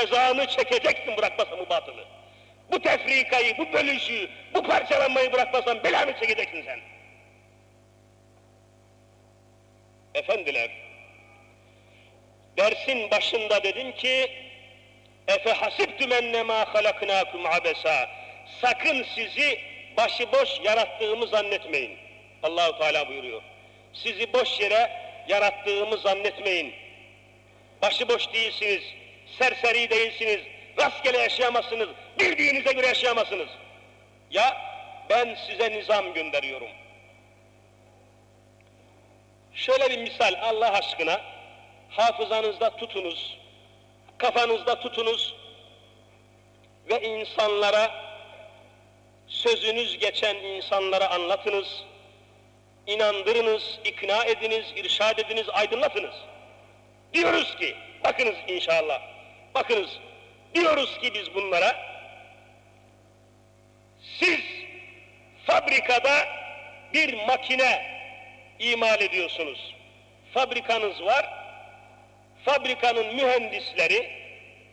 Cezanı çekeceksin bırakmasan bu batılı. Bu tefrikayı, bu bölüşü, bu parçalanmayı bırakmasan belanı çekeceksin sen. Efendiler, dersin başında dedim ki, Efe hasibtum ennemâ halaknâkum abesa. Sakın sizi başıboş yarattığımı zannetmeyin. Allahu Teala buyuruyor. Sizi boş yere yarattığımı zannetmeyin. Başıboş değilsiniz, serseri değilsiniz, rastgele yaşayamazsınız, bildiğinize göre yaşayamazsınız. Ya ben size nizam gönderiyorum. Şöyle bir misal Allah aşkına hafızanızda tutunuz, kafanızda tutunuz ve insanlara sözünüz geçen insanlara anlatınız, inandırınız, ikna ediniz, irşad ediniz, aydınlatınız. Diyoruz ki, bakınız inşallah, bakınız, diyoruz ki biz bunlara, siz fabrikada bir makine imal ediyorsunuz. Fabrikanız var, fabrikanın mühendisleri,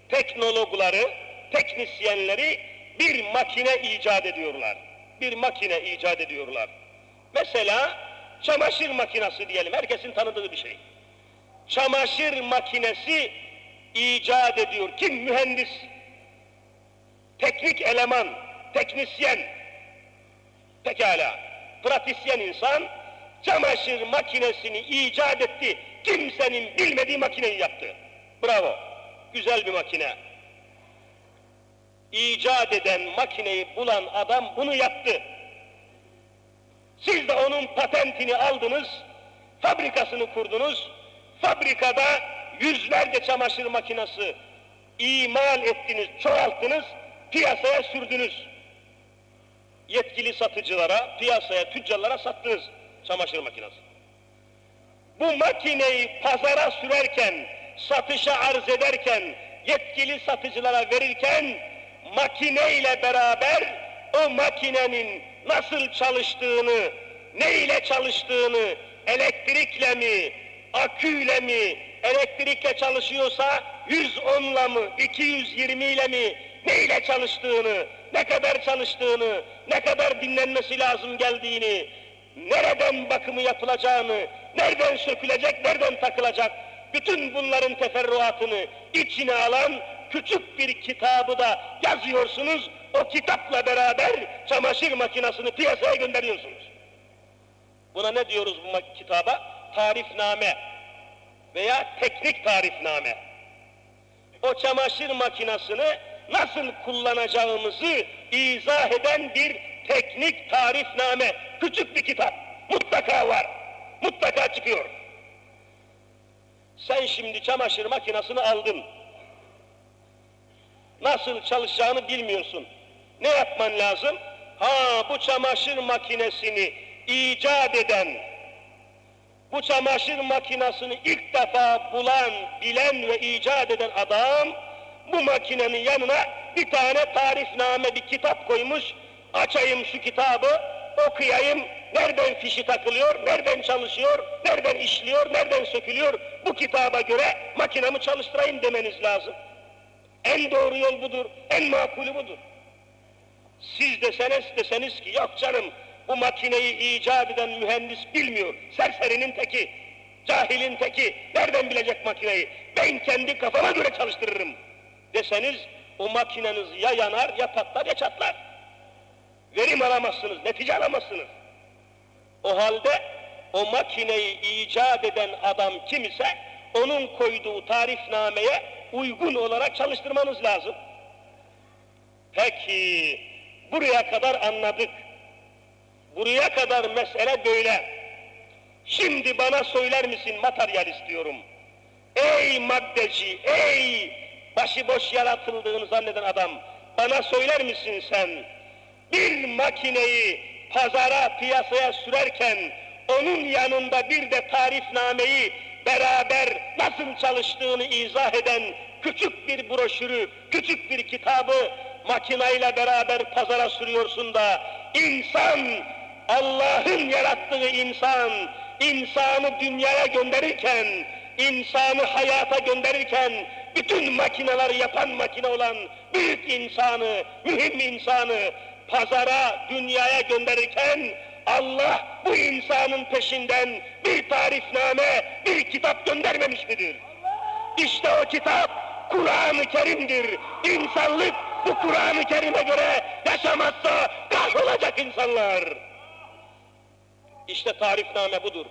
teknologları, teknisyenleri bir makine icat ediyorlar. Bir makine icat ediyorlar. Mesela çamaşır makinesi diyelim, herkesin tanıdığı bir şey. Çamaşır makinesi icat ediyor. Kim? Mühendis. Teknik eleman, teknisyen. Pekala, pratisyen insan çamaşır makinesini icat etti. Kimsenin bilmediği makineyi yaptı. Bravo. Güzel bir makine. İcat eden makineyi bulan adam bunu yaptı. Siz de onun patentini aldınız, fabrikasını kurdunuz. Fabrikada yüzlerce çamaşır makinesi imal ettiniz, çoğalttınız, piyasaya sürdünüz. Yetkili satıcılara, piyasaya, tüccarlara sattınız çamaşır makinesi. Bu makineyi pazara sürerken, satışa arz ederken, yetkili satıcılara verirken, makineyle beraber o makinenin nasıl çalıştığını, ne ile çalıştığını, elektrikle mi, aküyle mi, elektrikle çalışıyorsa 110'la mı, 220 ile mi, ne ile çalıştığını, ne kadar çalıştığını, ne kadar dinlenmesi lazım geldiğini, nereden bakımı yapılacağını, nereden sökülecek, nereden takılacak, bütün bunların teferruatını içine alan küçük bir kitabı da yazıyorsunuz, o kitapla beraber çamaşır makinesini piyasaya gönderiyorsunuz. Buna ne diyoruz bu kitaba? Tarifname veya teknik tarifname. O çamaşır makinesini nasıl kullanacağımızı izah eden bir teknik tarifname, küçük bir kitap. Mutlaka var, mutlaka çıkıyor. Sen şimdi çamaşır makinesini aldın. Nasıl çalışacağını bilmiyorsun. Ne yapman lazım? Ha bu çamaşır makinesini icat eden, bu çamaşır makinesini ilk defa bulan, bilen ve icat eden adam bu makinenin yanına bir tane tarifname bir kitap koymuş. Açayım şu kitabı, okuyayım. Nereden fişi takılıyor, nereden çalışıyor, nereden işliyor, nereden sökülüyor. Bu kitaba göre makinamı çalıştırayım demeniz lazım. En doğru yol budur, en makulü budur. Siz deseniz deseniz ki yok canım bu makineyi icat eden mühendis bilmiyor. Serserinin teki, cahilin teki. Nereden bilecek makineyi? Ben kendi kafama göre çalıştırırım. Deseniz o makineniz ya yanar ya patlar ya çatlar. Verim alamazsınız, netice alamazsınız. O halde o makineyi icat eden adam kim ise onun koyduğu tarifnameye uygun olarak çalıştırmanız lazım. Peki buraya kadar anladık. Buraya kadar mesele böyle. Şimdi bana söyler misin materyalist diyorum. Ey maddeci, ey başıboş yaratıldığını zanneden adam. Bana söyler misin sen? Bir makineyi pazara, piyasaya sürerken onun yanında bir de tarifnameyi beraber nasıl çalıştığını izah eden küçük bir broşürü, küçük bir kitabı makinayla beraber pazara sürüyorsun da insan, Allah'ın yarattığı insan, insanı dünyaya gönderirken, insanı hayata gönderirken bütün makineleri yapan makine olan büyük insanı, mühim insanı pazara, dünyaya gönderirken Allah bu insanın peşinden bir tarifname, bir kitap göndermemiş midir? İşte o kitap Kur'an-ı Kerim'dir. İnsanlık bu Kur'an-ı Kerim'e göre yaşamazsa kahrolacak insanlar. İşte tarifname budur.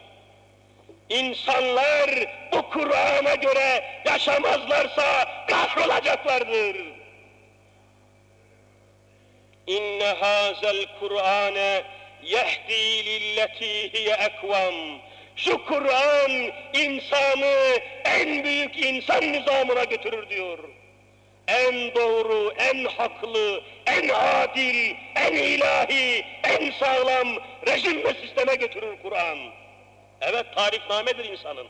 İnsanlar bu Kur'an'a göre yaşamazlarsa kahrolacaklardır. İnne hazel Kur'ane yehdi lilleti hiye ekvam. Şu Kur'an insanı en büyük insan nizamına götürür diyor. En doğru, en haklı, en adil, en ilahi, sağlam rejim ve sisteme götürür Kur'an. Evet tarifnamedir insanın.